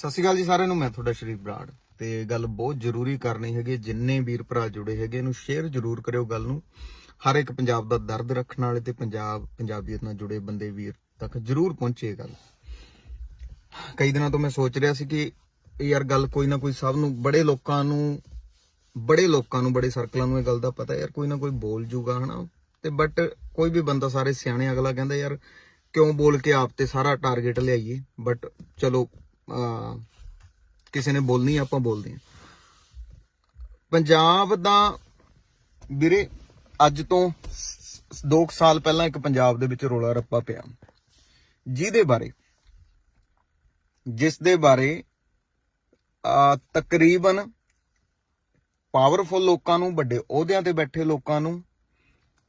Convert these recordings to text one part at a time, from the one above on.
ਸਤਿ ਸ਼੍ਰੀ ਅਕਾਲ ਜੀ ਸਾਰਿਆਂ ਨੂੰ, ਮੈਂ ਤੁਹਾਡਾ ਸ਼ਰੀਫ ਬਰਾੜ ਤੇ ਗੱਲ ਬਹੁਤ ਜ਼ਰੂਰੀ ਕਰਨੀ ਹੈਗੀ ਜਿੰਨੇ ਵੀਰ ਭਰਾ ਜੁੜੇ ਹੈਗੇ, ਇਹਨੂੰ ਸ਼ੇਅਰ ਜ਼ਰੂਰ ਕਰਿਓ ਗੱਲ ਨੂੰ। ਹਰ ਇੱਕ ਪੰਜਾਬ ਦਾ ਦਰਦ ਰੱਖਣ ਵਾਲੇ ਤੇ ਪੰਜਾਬ, ਪੰਜਾਬੀਅਤ ਨਾਲ ਜੁੜੇ ਬੰਦੇ ਵੀਰ ਤੱਕ ਜ਼ਰੂਰ ਪਹੁੰਚੇ ਗੱਲ। ਕਈ ਦਿਨਾਂ ਤੋਂ ਮੈਂ ਸੋਚ ਰਿਹਾ ਸੀ ਕਿ ਯਾਰ ਗੱਲ ਕੋਈ ਨਾ ਕੋਈ ਸਭ ਨੂੰ, ਬੜੇ ਲੋਕਾਂ ਨੂੰ, ਬੜੇ ਲੋਕਾਂ ਨੂੰ, ਬੜੇ ਸਰਕਲਾਂ ਨੂੰ ਇਹ ਗੱਲ ਦਾ ਪਤਾ ਯਾਰ, ਕੋਈ ਨਾ ਕੋਈ ਬੋਲ ਜੂਗਾ, ਹਨਾ? ਤੇ ਬਟ ਕੋਈ ਵੀ ਬੰਦਾ ਸਾਰੇ ਸਿਆਣੇ, ਅਗਲਾ ਕਹਿੰਦਾ ਯਾਰ ਕਿਉਂ ਬੋਲ ਕੇ ਆਪ ਤੇ ਸਾਰਾ ਟਾਰਗੇਟ ਲਿਆਈਏ? ਬਟ ਚਲੋ ਕਿਸੇ ਨੇ ਬੋਲਣੀ ਆਪਾਂ ਬੋਲਦੇ ਹਾਂ। ਪੰਜਾਬ ਦਾ, ਵੀਰੇ, ਅੱਜ ਤੋਂ 2 ਸਾਲ ਪਹਿਲਾਂ ਇੱਕ ਪੰਜਾਬ ਦੇ ਵਿੱਚ ਰੋਲਾ ਰੱਪਾ ਪਿਆ। ਜਿਹਦੇ ਬਾਰੇ? ਜਿਸ ਦੇ ਬਾਰੇ ਤਕਰੀਬਨ ਪਾਵਰਫੁਲ ਲੋਕਾਂ ਨੂੰ ਵੱਡੇ ਅਹੁਦਿਆਂ ਤੇ ਬੈਠੇ ਲੋਕਾਂ ਨੂੰ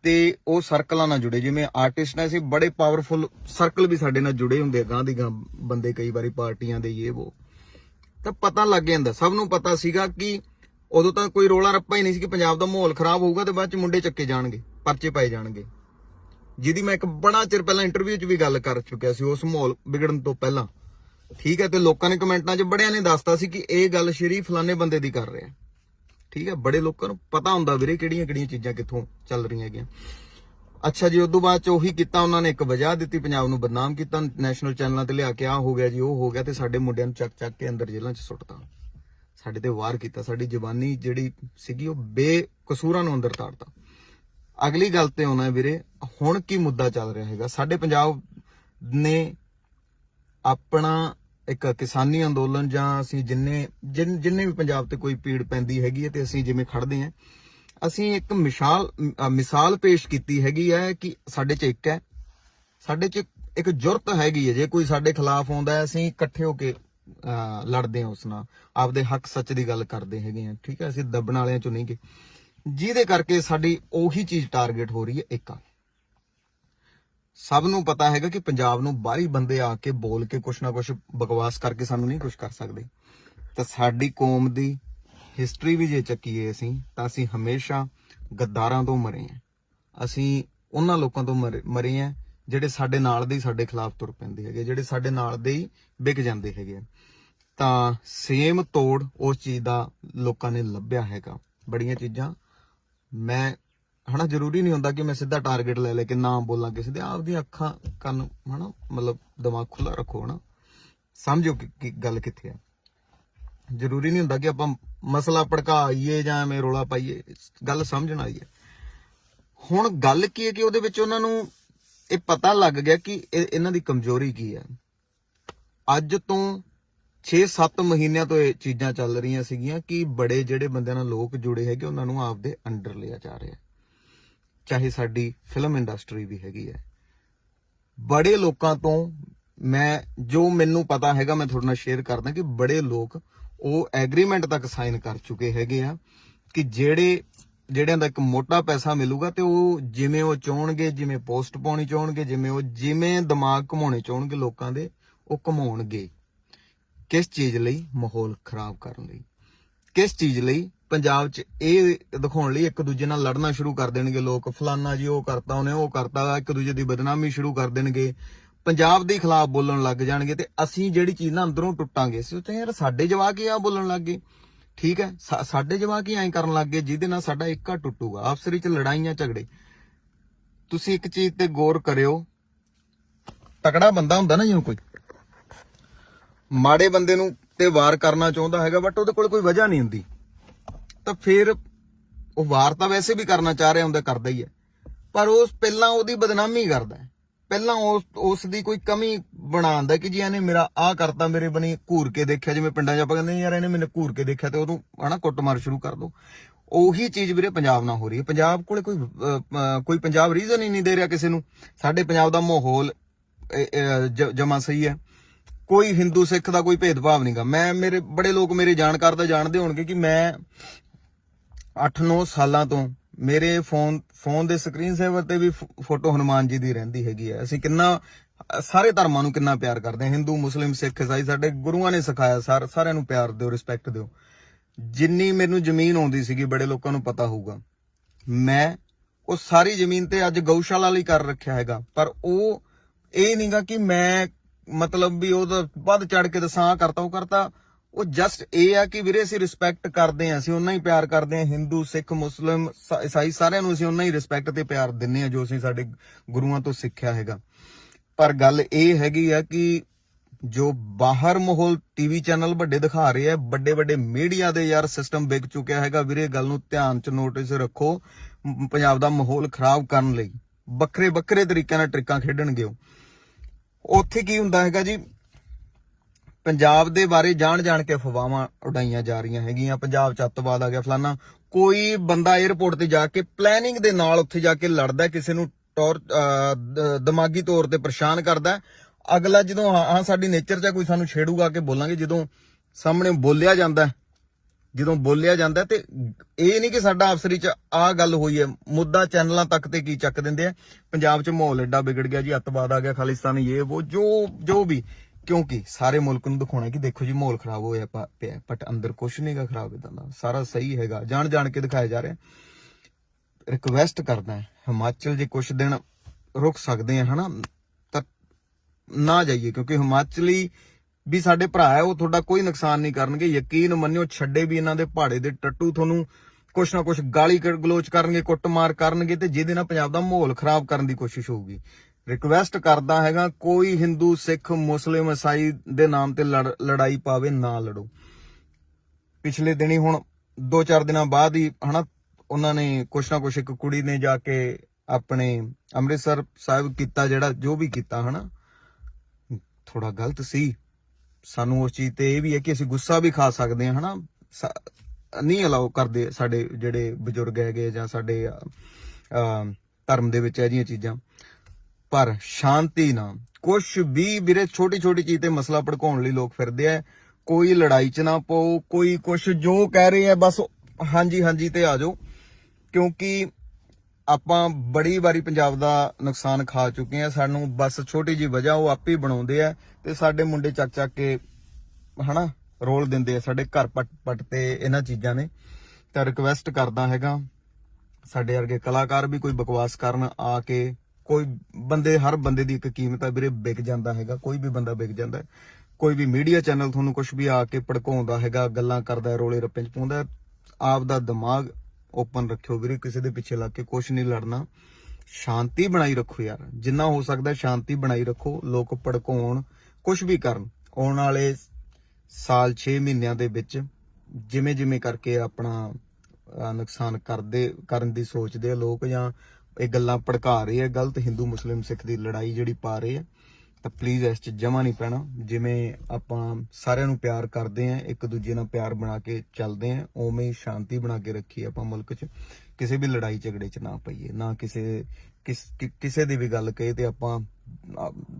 ਤੇ ਉਹ ਸਰਕਲਾਂ ਨਾਲ ਜੁੜੇ। ਜਿਵੇਂ ਆਰਟਿਸਟ ਨੇ ਅਸੀਂ ਬੜੇ ਪਾਵਰਫੁਲ ਸਰਕਲ ਵੀ ਸਾਡੇ ਨਾਲ ਜੁੜੇ ਹੁੰਦੇ ਗਾਂ ਦੀ ਗਾਂ ਬੰਦੇ ਕਈ ਵਾਰੀ ਪਾਰਟੀਆਂ ਦੇ ਇਹ ਉਹ ਤਾਂ ਪਤਾ ਲੱਗ ਜਾਂਦਾ, ਸਭ ਨੂੰ ਪਤਾ ਸੀਗਾ ਕਿ ਉਦੋਂ ਤਾਂ ਕੋਈ ਰੋਲਾ ਰੱਪਾ ਹੀ ਨਹੀਂ ਸੀ ਕਿ ਪੰਜਾਬ ਦਾ ਮਾਹੌਲ ਖਰਾਬ ਹੋਊਗਾ ਤੇ ਬਾਅਦ ਚ ਮੁੰਡੇ ਚੱਕੇ ਜਾਣਗੇ, ਪਰਚੇ ਪਾਏ ਜਾਣਗੇ। ਜਿਹਦੀ ਮੈਂ ਇੱਕ ਬੜਾ ਚਿਰ ਪਹਿਲਾਂ ਇੰਟਰਵਿਊ 'ਚ ਵੀ ਗੱਲ ਕਰ ਚੁੱਕਿਆ ਸੀ, ਉਸ ਮਾਹੌਲ ਵਿਗੜਨ ਤੋਂ ਪਹਿਲਾਂ। ਠੀਕ ਹੈ, ਤੇ ਲੋਕਾਂ ਨੇ ਕਮੈਂਟਾਂ 'ਚ ਬੜਿਆਂ ਨੇ ਦੱਸਤਾ ਸੀ ਕਿ ਇਹ ਗੱਲ ਸ਼ਰੀ ਫਲਾਣੇ ਬੰਦੇ ਦੀ ਕਰ ਰਿਹਾ। ਠੀਕ ਹੈ, ਬੜੇ ਲੋਕਾਂ ਨੂੰ ਪਤਾ ਹੁੰਦਾ ਵੀਰੇ ਕਿਹੜੀਆਂ ਕਿਹੜੀਆਂ ਚੀਜ਼ਾਂ ਕਿੱਥੋਂ ਚੱਲ ਰਹੀਆਂ ਹੈਗੀਆਂ। ਅੱਛਾ ਜੀ, ਉਦੋਂ ਬਾਅਦ ਚ ਉਹੀ ਕੀਤਾ ਉਹਨਾਂ ਨੇ, ਇੱਕ ਵਜ੍ਹਾ ਦਿੱਤੀ, ਪੰਜਾਬ ਨੂੰ ਬਦਨਾਮ ਕੀਤਾ ਨੈਸ਼ਨਲ ਚੈਨਲਾਂ ਤੇ ਲਿਆ ਕੇ ਆ ਹੋ ਗਿਆ ਜੀ, ਉਹ ਹੋ ਗਿਆ ਤੇ ਸਾਡੇ ਮੁੰਡਿਆਂ ਨੂੰ ਚੱਕ ਚੱਕ ਕੇ ਅੰਦਰ ਜੇਲ੍ਹਾਂ 'ਚ ਸੁੱਟਤਾ। ਸਾਡੇ ਤੇ ਵਾਰ ਕੀਤਾ, ਸਾਡੀ ਜ਼ਬਾਨੀ ਜਿਹੜੀ ਸੀਗੀ ਉਹ ਬੇਕਸੂਰਾਂ ਨੂੰ ਅੰਦਰ ਤਾੜਤਾ। ਅਗਲੀ ਗੱਲ ਤੇ ਆਉਣਾ ਵੀਰੇ, ਹੁਣ ਕੀ ਮੁੱਦਾ ਚੱਲ ਰਿਹਾ ਹੈਗਾ? ਸਾਡੇ ਪੰਜਾਬ ਨੇ ਆਪਣਾ ਇੱਕ ਕਿਸਾਨੀ ਅੰਦੋਲਨ ਜਾਂ ਅਸੀਂ ਜਿੰਨੇ ਜਿੰਨੇ ਵੀ ਪੰਜਾਬ ਤੇ ਕੋਈ ਪੀੜ ਪੈਂਦੀ ਹੈਗੀ ਹੈ ਤੇ ਅਸੀਂ ਜਿਵੇਂ ਖੜਦੇ ਹਾਂ, ਅਸੀਂ ਇੱਕ ਮਿਸਾਲ ਮਿਸਾਲ ਪੇਸ਼ ਕੀਤੀ ਹੈਗੀ ਹੈ ਕਿ ਸਾਡੇ ਚ ਇੱਕ ਹੈ। ਸਾਡੇ ਚ ਇੱਕ ਜੁਰਤ ਹੈਗੀ ਹੈ। ਜੇ ਕੋਈ ਸਾਡੇ ਖਿਲਾਫ ਆਉਂਦਾ ਹੈ, ਅਸੀਂ ਇਕੱਠੇ ਹੋ ਕੇ ਲੜਦੇ ਹਾਂ ਉਸ ਨਾਲ। ਆਪਦੇ ਹੱਕ ਸੱਚ ਦੀ ਗੱਲ ਕਰਦੇ ਹੈਗੇ ਆ ਠੀਕ ਹੈ, ਅਸੀਂ ਦੱਬਣ ਵਾਲਿਆਂ ਚੋਂ ਨਹੀਂ ਗੇ ਜਿਹਦੇ ਕਰਕੇ ਸਾਡੀ ਉਹੀ ਚੀਜ਼ ਟਾਰਗੇਟ ਹੋ ਰਹੀ ਹੈ, ਇੱਕ ਆ। ਸਭ ਨੂੰ ਪਤਾ ਹੈਗਾ ਕਿ ਪੰਜਾਬ ਨੂੰ ਬਾਹਰੀ ਬੰਦੇ ਆ ਕੇ ਬੋਲ ਕੇ ਕੁਛ ਨਾ ਕੁਛ ਬਕਵਾਸ ਕਰਕੇ ਸਾਨੂੰ ਨਹੀਂ ਕੁਛ ਕਰ ਸਕਦੇ। ਤਾਂ ਸਾਡੀ ਕੌਮ ਦੀ ਹਿਸਟਰੀ ਵੀ ਜੇ ਚੱਕੀਏ ਅਸੀਂ, ਤਾਂ ਅਸੀਂ ਹਮੇਸ਼ਾ ਗੱਦਾਰਾਂ ਤੋਂ ਮਰੇ ਹਾਂ। ਅਸੀਂ ਉਹਨਾਂ ਲੋਕਾਂ ਤੋਂ ਮਰੇ ਮਰੇ ਹਾਂ ਜਿਹੜੇ ਸਾਡੇ ਨਾਲ ਦੇ ਹੀ ਸਾਡੇ ਖਿਲਾਫ ਤੁਰ ਪੈਂਦੇ ਹੈਗੇ, ਜਿਹੜੇ ਸਾਡੇ ਨਾਲ ਦੇ ਹੀ ਵਿਕ ਜਾਂਦੇ ਹੈਗੇ ਆ। ਤਾਂ ਸੇਮ ਤੋੜ ਉਸ ਚੀਜ਼ ਦਾ ਲੋਕਾਂ ਨੇ ਲੱਭਿਆ ਹੈਗਾ। ਬੜੀਆਂ ਚੀਜ਼ਾਂ ਮੈਂ ਹਨਾ, ਜ਼ਰੂਰੀ ਨਹੀਂ ਹੁੰਦਾ ਕਿ ਮੈਂ ਸਿੱਧਾ ਟਾਰਗੇਟ ਲੈ ਲੈ, ਕੇ ਨਾ ਬੋਲਾਂ ਕਿਸੇ ਦੇ। ਆਪਦੀਆਂ ਅੱਖਾਂ, ਕੰਨ, ਹਨਾ, ਮਤਲਬ ਦਿਮਾਗ ਖੁੱਲਾ ਰੱਖੋ, ਹਨਾ। ਸਮਝੋ ਕਿ ਗੱਲ ਕਿੱਥੇ ਆ। ਜ਼ਰੂਰੀ ਨਹੀਂ ਹੁੰਦਾ ਕਿ ਆਪਾਂ ਮਸਲਾ ਭੜਕਾਈਏ ਜਾਂ ਐਵੇਂ ਰੋਲਾ ਪਾਈਏ। ਗੱਲ ਸਮਝਣ ਆਈ ਹੈ। ਹੁਣ ਗੱਲ ਕੀ ਹੈ ਕਿ ਉਹਦੇ ਵਿੱਚ ਉਹਨਾਂ ਨੂੰ ਇਹ ਪਤਾ ਲੱਗ ਗਿਆ ਕਿ ਇਹਨਾਂ ਦੀ ਕਮਜ਼ੋਰੀ ਕੀ ਹੈ। ਅੱਜ ਤੋਂ 6-7 ਮਹੀਨਿਆਂ ਤੋਂ ਇਹ ਚੀਜ਼ਾਂ ਚੱਲ ਰਹੀਆਂ ਸੀਗੀਆਂ ਕਿ ਬੜੇ ਜਿਹੜੇ ਬੰਦਿਆਂ ਨਾਲ ਲੋਕ ਜੁੜੇ ਹੈਗੇ, ਉਹਨਾਂ ਨੂੰ ਆਪਦੇ ਅੰਡਰ ਲਿਆ ਜਾ ਰਿਹਾ। ਚਾਹੇ ਸਾਡੀ ਫਿਲਮ ਇੰਡਸਟਰੀ ਵੀ ਹੈਗੀ ਹੈ। ਬੜੇ ਲੋਕਾਂ ਤੋਂ ਮੈਂ, ਜੋ ਮੈਨੂੰ ਪਤਾ ਹੈਗਾ, ਮੈਂ ਤੁਹਾਡੇ ਨਾਲ ਸ਼ੇਅਰ ਕਰਦਾ ਕਿ ਬੜੇ ਲੋਕ ਉਹ ਐਗਰੀਮੈਂਟ ਤੱਕ ਸਾਈਨ ਕਰ ਚੁੱਕੇ ਹੈਗੇ ਆ ਕਿ ਜਿਹੜੇ, ਜਿਹੜਿਆਂ ਦਾ ਇੱਕ ਮੋਟਾ ਪੈਸਾ ਮਿਲੂਗਾ ਤੇ ਉਹ ਜਿਵੇਂ ਉਹ ਚਾਹਣਗੇ, ਜਿਵੇਂ ਪੋਸਟ ਪਾਉਣੀ ਚਾਹਣਗੇ, ਜਿਵੇਂ ਉਹ, ਜਿਵੇਂ ਦਿਮਾਗ ਘਮਾਉਣੇ ਚਾਹਣਗੇ ਲੋਕਾਂ ਦੇ, ਉਹ ਘਮਾਉਣਗੇ। ਕਿਸ ਚੀਜ਼ ਲਈ? ਮਾਹੌਲ ਖਰਾਬ ਕਰਨ ਲਈ। ਕਿਸ ਚੀਜ਼ ਲਈ? ਪੰਜਾਬ 'ਚ ਇਹ ਦਿਖਾਉਣ ਲਈ ਇੱਕ ਦੂਜੇ ਨਾਲ ਲੜਨਾ ਸ਼ੁਰੂ ਕਰ ਦੇਣਗੇ ਲੋਕ। ਫਲਾਨਾ ਜੀ ਉਹ ਕਰਤਾ, ਉਹਨੇ ਉਹ ਕਰਤਾ, ਇੱਕ ਦੂਜੇ ਦੀ ਬਦਨਾਮੀ ਸ਼ੁਰੂ ਕਰ ਦੇਣਗੇ। ਪੰਜਾਬ ਦੇ ਖਿਲਾਫ ਬੋਲਣ ਲੱਗ ਜਾਣਗੇ ਤੇ ਅਸੀਂ ਜਿਹੜੀ ਚੀਜ਼ ਨਾ ਅੰਦਰੋਂ ਟੁੱਟਾਂਗੇ, ਅਸੀਂ ਯਾਰ ਸਾਡੇ ਜਵਾਕ ਹੀ ਆ ਬੋਲਣ ਲੱਗ ਗਏ। ਠੀਕ ਹੈ ਸਾਡੇ ਜਵਾਕ ਹੀ ਐਂ ਕਰਨ ਲੱਗ ਗਏ, ਜਿਹਦੇ ਨਾਲ ਸਾਡਾ ਇੱਕਾ ਟੁੱਟੂਗਾ ਆਪਸਰੀ ਚ ਲੜਾਈਆਂ, ਝਗੜੇ। ਤੁਸੀਂ ਇੱਕ ਚੀਜ਼ ਤੇ ਗੌਰ ਕਰਿਓ। ਤਕੜਾ ਬੰਦਾ ਹੁੰਦਾ ਨਾ ਜਿਵੇਂ ਕੋਈ। ਮਾੜੇ ਬੰਦੇ ਨੂੰ ਤੇ ਵਾਰ ਕਰਨਾ ਚਾਹੁੰਦਾ ਹੈਗਾ ਬਟ ਉਹਦੇ ਕੋਲ ਕੋਈ ਵਜ੍ਹਾ ਨਹੀਂ ਹੁੰਦੀ। ਤਾਂ ਫਿਰ ਉਹ ਵਾਰ ਤਾਂ ਵੈਸੇ ਵੀ ਕਰਨਾ ਚਾਹ ਰਿਹਾ ਹੁੰਦਾ, ਕਰਦਾ ਹੀ ਹੈ। ਪਰ ਉਸ ਪਹਿਲਾਂ ਉਹਦੀ ਬਦਨਾਮੀ ਕਰਦਾ ਹੈ। ਪਹਿਲਾਂ ਉਸ ਉਸ ਦੀ ਕੋਈ ਕਮੀ ਬਣਾਉਂਦਾ ਕਿ ਜੀ ਇਹਨੇ ਮੇਰਾ ਆਹ ਕਰਤਾ, ਮੇਰੇ ਬਣੀ ਘੂਰ ਕੇ ਦੇਖਿਆ, ਜਿਵੇਂ ਪਿੰਡਾਂ 'ਚ ਆਪਾਂ ਕਹਿੰਦੇ ਯਾਰ ਇਹਨੇ ਮੈਨੂੰ ਘੂਰ ਕੇ ਦੇਖਿਆ ਤੇ ਉਹਨੂੰ ਹਨਾ ਕੁੱਟਮਾਰ ਸ਼ੁਰੂ ਕਰ ਦੋ। ਉਹੀ ਚੀਜ਼ ਵੀਰੇ ਪੰਜਾਬ ਨਾਲ ਹੋ ਰਹੀ ਹੈ। ਪੰਜਾਬ ਕੋਲੇ ਕੋਈ ਕੋਈ ਪੰਜਾਬ ਰੀਜ਼ਨ ਹੀ ਨਹੀਂ ਦੇ ਰਿਹਾ ਕਿਸੇ ਨੂੰ। ਸਾਡੇ ਪੰਜਾਬ ਦਾ ਮਾਹੌਲ ਜਮਾ ਸਹੀ ਹੈ। ਕੋਈ ਹਿੰਦੂ ਸਿੱਖ ਦਾ ਕੋਈ ਭੇਦਭਾਵ ਨਹੀਂਗਾ ਮੈਂ, ਮੇਰੇ, ਬੜੇ ਲੋਕ ਮੇਰੇ ਜਾਣਕਾਰ ਦਾ ਜਾਣਦੇ ਹੋਣਗੇ ਕਿ ਮੈਂ 8-9 ਸਾਲਾਂ ਤੋਂ ਮੇਰੇ ਫੋਨ ਫੋਨ ਦੇ ਸਕਰੀਨ ਸੇਵਰ ਤੇ ਵੀ ਫੋਟੋ ਹਨੂਮਾਨ ਜੀ ਦੀ ਰਹਿੰਦੀ ਹੈਗੀ ਹੈ। ਅਸੀਂ ਕਿੰਨਾ, ਸਾਰੇ ਧਰਮਾਂ ਨੂੰ ਕਿੰਨਾ ਪਿਆਰ ਕਰਦੇ ਹਾਂ। ਹਿੰਦੂ, ਮੁਸਲਿਮ, ਸਿੱਖ, ਈਸਾਈ, ਸਾਡੇ ਗੁਰੂਆਂ ਨੇ ਸਿਖਾਇਆ ਸਾਰਿਆਂ ਨੂੰ ਪਿਆਰ ਦਿਓ ਰਿਸਪੈਕਟ ਦਿਓ। ਜਿੰਨੀ ਮੈਨੂੰ ਜ਼ਮੀਨ ਆਉਂਦੀ ਸੀਗੀ, ਬੜੇ ਲੋਕਾਂ ਨੂੰ ਪਤਾ ਹੋਊਗਾ। ਮੈਂ ਉਹ ਸਾਰੀ ਜ਼ਮੀਨ ਤੇ ਅੱਜ ਗਊਸ਼ਾਲਾ ਲਈ ਕਰ ਰੱਖਿਆ ਹੈਗਾ। ਪਰ ਉਹ ਇਹ ਨਹੀਂਗਾ ਕਿ ਮੈਂ ਮਤਲਬ ਵੀ ਉਹਦਾ ਵੱਧ ਚੜ ਕੇ ਦਸਾਂ ਕਰਤਾ, ਉਹ ਕਰਤਾ। ਉਹ ਜਸਟ ਇਹ ਆ ਕਿ ਵੀਰੇ ਅਸੀਂ ਰਿਸਪੈਕਟ ਕਰਦੇ ਆ ਅਸੀਂ ਉਹਨਾਂ ਹੀ ਪਿਆਰ ਕਰਦੇ ਆ ਹਿੰਦੂ ਸਿੱਖ ਮੁਸਲਿਮ ਈਸਾਈ ਸਾਰਿਆਂ ਨੂੰ ਅਸੀਂ ਉਹਨਾਂ ਹੀ ਰਿਸਪੈਕਟ ਤੇ ਪਿਆਰ ਦਿੰਨੇ ਆ ਜੋ ਅਸੀਂ ਸਾਡੇ ਗੁਰੂਆਂ ਤੋਂ ਸਿੱਖਿਆ ਹੈਗਾ। ਪਰ ਗੱਲ ਇਹ ਹੈਗੀ ਆ ਕਿ ਜੋ ਬਾਹਰ ਮਾਹੌਲ ਟੀਵੀ ਚੈਨਲ ਵੱਡੇ ਦਿਖਾ ਰਹੇ ਆ ਵੱਡੇ ਵੱਡੇ ਮੀਡੀਆ ਦੇ ਯਾਰ ਸਿਸਟਮ ਵਿਕ ਚੁੱਕਿਆ ਹੈਗਾ, ਵੀਰੇ ਗੱਲ ਨੂੰ ਧਿਆਨ ਚ ਨੋਟਿਸ ਰੱਖੋ ਪੰਜਾਬ ਦਾ ਮਾਹੌਲ ਖਰਾਬ ਕਰਨ ਲਈ। ਵੱਖਰੇ ਵੱਖਰੇ ਤਰੀਕਿਆਂ ਨਾਲ ਟ੍ਰਿਕਾਂ ਖੇਡਣਗੇ ਉਹ। ਉੱਥੇ ਕੀ ਹੁੰਦਾ ਹੈਗਾ ਜੀ ਪੰਜਾਬ ਦੇ ਬਾਰੇ ਜਾਣ ਜਾਣ ਕੇ ਅਫਵਾਹਾਂ ਉਡਾਈਆਂ ਜਾ ਰਹੀਆਂ ਹੈਗੀਆਂ। ਪੰਜਾਬ ਚ ਅੱਤਵਾਦ ਆ ਗਿਆ ਫਲਾਨਾ। ਕੋਈ ਬੰਦਾ 에어ਪੋਰਟ ਤੇ ਜਾ ਕੇ ਪਲੈਨਿੰਗ ਦੇ ਨਾਲ ਉੱਥੇ ਜਾ ਕੇ ਲੜਦਾ ਕਿਸੇ ਨੂੰ ਟੌਰ ਦਿਮਾਗੀ ਤੌਰ ਤੇ ਪਰੇਸ਼ਾਨ ਕਰਦਾ। ਅਗਲਾ ਜਦੋਂ ਹਾਂ ਸਾਡੀ ਨੇਚਰ 'ਚ ਕੋਈ ਸਾਨੂੰ ਛੇੜੂਗਾ ਕੇ ਬੋਲਾਂਗੇ। ਜਦੋਂ ਸਾਹਮਣੇ ਬੋਲਿਆ ਜਾਂਦਾ ਹੈ, ਜਦੋਂ ਬੋਲਿਆ ਜਾਂਦਾ ਤੇ ਇਹ ਨਹੀਂ ਕਿ ਸਾਡਾ ਅਫਸਰੀ 'ਚ ਆ ਗੱਲ ਹੋਈ ਹੈ। ਮੁੱਦਾ ਚੈਨਲਾਂ ਤੱਕ ਤੇ ਕੀ ਚੱਕ ਦਿੰਦੇ ਆ। ਪੰਜਾਬ 'ਚ ਮਾਹੌਲ ਐਡਾ ਵਿਗੜ ਗਿਆ ਜੀ ਅੱਤਵਾਦ ਆ ਗਿਆ ਖਾਲਿਸਤਾਨੀ ਇਹ ਉਹ ਜੋ ਜੋ ਵੀ। ਕਿਉਂਕਿ ਸਾਰੇ ਮੁਲਕ ਨੂੰ ਦਿਖਾਉਣਾ ਕਿ ਦੇਖੋ ਜੀ, ਮਾਹੌਲ ਖਰਾਬ ਹੋਇਆ ਪਿਆ ਬਟ ਅੰਦਰ ਕੁਝ ਨਹੀਂਗਾ ਖਰਾਬ ਇਦਾਂ ਦਾ। ਸਾਰਾ ਸਹੀ ਹੈਗਾ। ਜਾਣ ਜਾਣ ਕੇ ਦਿਖਾਇਆ ਜਾ ਰਿਹਾ। ਰਿਕਵੈਸਟ ਕਰਦਾ ਹਿਮਾਚਲ ਜੇ ਕੁਝ ਦਿਨ ਰੁਕ ਸਕਦੇ ਆ, ਹਨਾ, ਤਾਂ ਨਾ ਜਾਈਏ, ਕਿਉਂਕਿ ਹਿਮਾਚਲੀ ਵੀ ਸਾਡੇ ਭਰਾ ਹੈ ਉਹ ਤੁਹਾਡਾ ਕੋਈ ਨੁਕਸਾਨ ਨਹੀਂ ਕਰਨਗੇ। ਯਕੀਨ ਮੰਨਿਓ, ਛੱਡੇ ਵੀ ਇਹਨਾਂ ਦੇ ਪਹਾੜੇ ਦੇ ਟੱਟੂ ਤੁਹਾਨੂੰ ਕੁਛ ਨਾ ਕੁਛ ਗਾਲੀ ਗਲੋਚ ਕਰਨਗੇ, ਕੁੱਟਮਾਰ ਕਰਨਗੇ ਤੇ ਜਿਹਦੇ ਨਾਲ ਪੰਜਾਬ ਦਾ ਮਾਹੌਲ ਖਰਾਬ ਕਰਨ ਦੀ ਕੋਸ਼ਿਸ਼ ਹੋਊਗੀ। ਰਿਕਵੈਸਟ ਕਰਦਾ ਹੈਗਾ, ਕੋਈ ਹਿੰਦੂ ਸਿੱਖ ਮੁਸਲਿਮ ਈਸਾਈ ਦੇ ਨਾਮ ਤੇ ਲੜ- ਲੜਾਈ ਪਾਵੇ, ਨਾ ਲੜੋ। ਪਿਛਲੇ ਦਿਨੀ ਹੁਣ 2-4 ਦਿਨਾਂ ਬਾਅਦ ਹੀ, ਹਨਾ, ਉਹਨਾਂ ਨੇ ਕੁਛ ਨਾ ਕੁਛ ਇੱਕ ਕੁੜੀ ਨੇ ਜਾ ਕੇ ਆਪਣੇ ਅੰਮ੍ਰਿਤਸਰ ਸਾਹਿਬ ਕੀਤਾ ਜਿਹੜਾ, ਜੋ ਵੀ ਕੀਤਾ, ਹਨਾ। ਥੋੜਾ ਗਲਤ ਸੀ। ਸਾਨੂੰ ਉਸ ਚੀਜ਼ ਤੇ ਇਹ ਵੀ ਹੈ ਕਿ ਅਸੀਂ ਗੁੱਸਾ ਵੀ ਖਾ ਸਕਦੇ ਹਾਂ, ਹਨਾ। ਸਾ- ਨਹੀਂ ਅਲਾਉ ਕਰਦੇ ਸਾਡੇ ਜਿਹੜੇ ਬਜ਼ੁਰਗ ਹੈਗੇ ਜਾਂ ਸਾਡੇ ਧਰਮ ਦੇ ਵਿੱਚ ਇਹ ਜਿਹੀਆਂ ਚੀਜ਼ਾਂ। ਪਰ ਸ਼ਾਂਤੀ ਨਾ। ਕੁਝ ਵੀ ਵੀਰੇ ਛੋਟੀ ਛੋਟੀ ਚੀਜ਼ ਤੇ ਮਸਲਾ ਭੜਕਾਉਣ ਲਈ ਲੋਕ ਫਿਰਦੇ ਆ। ਕੋਈ ਲੜਾਈ ਚ ਨਾ ਪਾਓ, ਕੋਈ ਕੁਝ ਜੋ ਕਹਿ ਰਹੇ ਆ, ਬਸ ਹਾਂਜੀ ਹਾਂਜੀ ਤੇ ਆ ਜਾਓ। ਕਿਉਂਕਿ ਆਪਾਂ ਬੜੀ ਵਾਰੀ ਪੰਜਾਬ ਦਾ ਨੁਕਸਾਨ ਖਾ ਚੁੱਕੇ ਆ। ਸਾਨੂੰ ਬਸ ਛੋਟੀ ਜੀ ਵਜ੍ਹਾ ਉਹ ਆਪੇ ਹੀ ਬਣਾਉਂਦੇ ਆ ਤੇ ਸਾਡੇ ਮੁੰਡੇ ਚੱਕ ਚੱਕ ਕੇ, ਹਨਾ, ਰੋਲ ਦਿੰਦੇ ਆ ਸਾਡੇ ਘਰ ਪਟ ਪਟ ਤੇ ਇਹਨਾਂ ਚੀਜ਼ਾਂ ਨੇ। ਤਾਂ ਰਿਕਵੈਸਟ ਕਰਦਾ ਹੈਗਾ, ਸਾਡੇ ਵਰਗੇ ਕਲਾਕਾਰ ਵੀ ਕੋਈ ਬਕਵਾਸ ਕਰਨ ਆ ਕੇ ਕੋਈ ਬੰਦੇ, ਹਰ ਬੰਦੇ ਦੀ ਇੱਕ ਕੀਮਤ ਹੈ ਵੀਰੇ, ਵਿਕ ਜਾਂਦਾ ਹੈਗਾ, ਕੋਈ ਵੀ ਬੰਦਾ ਵਿਕ ਜਾਂਦਾ ਕੋਈ ਵੀ ਮੀਡੀਆ ਚੈਨਲ ਤੁਹਾਨੂੰ ਕੁਝ ਵੀ ਆ ਕੇ ਭੜਕਾਉਂਦਾ ਹੈਗਾ, ਗੱਲਾਂ ਕਰਦਾ ਰੋਲੇ ਰੱਪੇ ਚ ਪਾਉਂਦਾ ਆਪ ਦਾ ਦਿਮਾਗ ਓਪਨ ਰੱਖਿਓ ਵੀਰੇ, ਕਿਸੇ ਦੇ ਪਿੱਛੇ ਲੱਗ ਕੇ ਕੁਝ ਨਹੀਂ ਲੜਨਾ। ਸ਼ਾਂਤੀ ਬਣਾਈ ਰੱਖੋ ਯਾਰ, ਜਿੰਨਾ ਹੋ ਸਕਦਾ ਸ਼ਾਂਤੀ ਬਣਾਈ ਰੱਖੋ, ਲੋਕ ਭੜਕਾਉਣ ਕੁਝ ਵੀ ਕਰਨ। ਆਉਣ ਵਾਲੇ ਸਾਲ 6 ਮਹੀਨਿਆਂ ਦੇ ਵਿੱਚ ਜਿਵੇਂ ਜਿਵੇਂ ਕਰਕੇ ਆਪਣਾ ਨੁਕਸਾਨ ਕਰਦੇ, ਕਰਨ ਦੀ ਸੋਚਦੇ ਆ ਲੋਕ ਜਾਂ ਇਹ ਗੱਲਾਂ ਭੜਕਾ ਰਹੇ ਆ, ਗਲਤ ਹਿੰਦੂ ਮੁਸਲਿਮ ਸਿੱਖ ਦੀ ਲੜਾਈ ਜਿਹੜੀ ਪਾ ਰਹੇ ਆ, ਤਾਂ ਪਲੀਜ਼ ਇਸ ਚ ਜਮਾ ਨਹੀਂ ਪੈਣਾ। ਜਿਵੇਂ ਆਪਾਂ ਸਾਰਿਆਂ ਨੂੰ ਪਿਆਰ ਕਰਦੇ ਆ, ਇੱਕ ਦੂਜੇ ਨਾਲ ਪਿਆਰ ਬਣਾ ਕੇ ਚੱਲਦੇ ਆ, ਉਵੇਂ ਹੀ ਸ਼ਾਂਤੀ ਬਣਾ ਕੇ ਰੱਖੀ ਆਪਾਂ ਮੁਲਕ 'ਚ, ਕਿਸੇ ਵੀ ਲੜਾਈ ਝਗੜੇ 'ਚ ਨਾ ਪਈਏ, ਨਾ ਕਿਸੇ ਕਿਸੇ ਦੀ ਵੀ ਗੱਲ ਕਹੇ ਤੇ ਆਪਾਂ,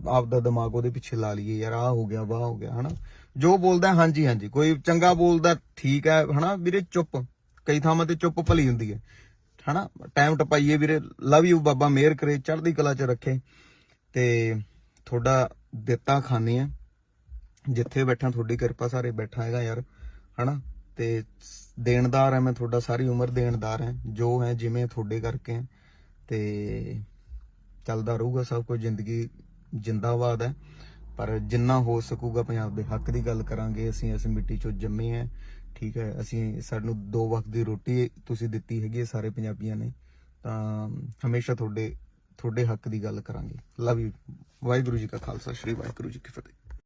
ਆਪ- ਦਾ ਦਿਮਾਗ ਉਹਦੇ ਪਿੱਛੇ ਲਾ ਲਈਏ, ਯਾਰ ਆਹ ਹੋ ਗਿਆ, ਵਾਹ ਹੋ ਗਿਆ, ਹਨਾ? ਜੋ ਬੋਲਦਾ, ਹਾਂਜੀ ਹਾਂਜੀ, ਕੋਈ ਚੰਗਾ ਬੋਲਦਾ ਠੀਕ ਹੈ, ਹਨਾ? ਵੀਰੇ, ਚੁੱਪ, ਕਈ ਥਾਵਾਂ ਤੇ ਚੁੱਪ ਭਲੀ ਹੁੰਦੀ ਹੈ। ਹਨਾ? ਟਾਈਮ ਟਪਾਈਏ ਵੀਰੇ। ਲਵ ਯੂ ਬਾਬਾ, ਮਿਹਰ ਕਰੇ, ਚੜ੍ਹਦੀ ਕਲਾ 'ਚ ਰੱਖੇ। ਤੇ ਤੁਹਾਡਾ ਦਿੱਤਾ ਖਾਣੇ ਆ। ਜਿੱਥੇ ਬੈਠਾ ਤੁਹਾਡੀ ਕਿਰਪਾ, ਸਾਰੇ ਬੈਠਾ ਹੈਗਾ ਯਾਰ, ਹਨਾ? ਤੇ ਦੇਣਦਾਰ ਆ, ਮੈਂ ਤੁਹਾਡਾ ਸਾਰੀ ਉਮਰ ਦੇਣਦਾਰ ਹੈ ਜੋ ਹੈ, ਜਿਵੇਂ ਤੁਹਾਡੇ ਕਰਕੇ ਤੇ ਚੱਲਦਾ ਰਹੂਗਾ ਸਭ ਕੁਝ, ਜ਼ਿੰਦਗੀ ਜਿੰਦਾਬਾਦ ਹੈ ਪਰ ਜਿੰਨਾ ਹੋ ਸਕੂਗਾ, ਪੰਜਾਬ ਦੇ ਹੱਕ ਦੀ ਗੱਲ ਕਰਾਂਗੇ। ਅਸੀਂ ਇਸ ਮਿੱਟੀ ਚੋਂ ਜੰਮੇ ਆ। ਠੀਕ ਹੈ, ਅਸੀਂ ਸਾਨੂੰ ਦੋ ਵਕਤ ਦੀ ਰੋਟੀ ਤੁਸੀਂ ਦਿੱਤੀ ਹੈਗੀ ਹੈ ਸਾਰੇ ਪੰਜਾਬੀਆਂ ਨੇ, ਤਾਂ ਹਮੇਸ਼ਾ ਤੁਹਾਡੇ ਤੁਹਾਡੇ ਹੱਕ ਦੀ ਗੱਲ ਕਰਾਂਗੇ। ਲਵ ਯੂ, ਵਾਹਿਗੁਰੂ ਜੀ ਕਾ ਖਾਲਸਾ, ਸ੍ਰੀ ਵਾਹਿਗੁਰੂ ਜੀ ਕੀ ਫਤਿਹ।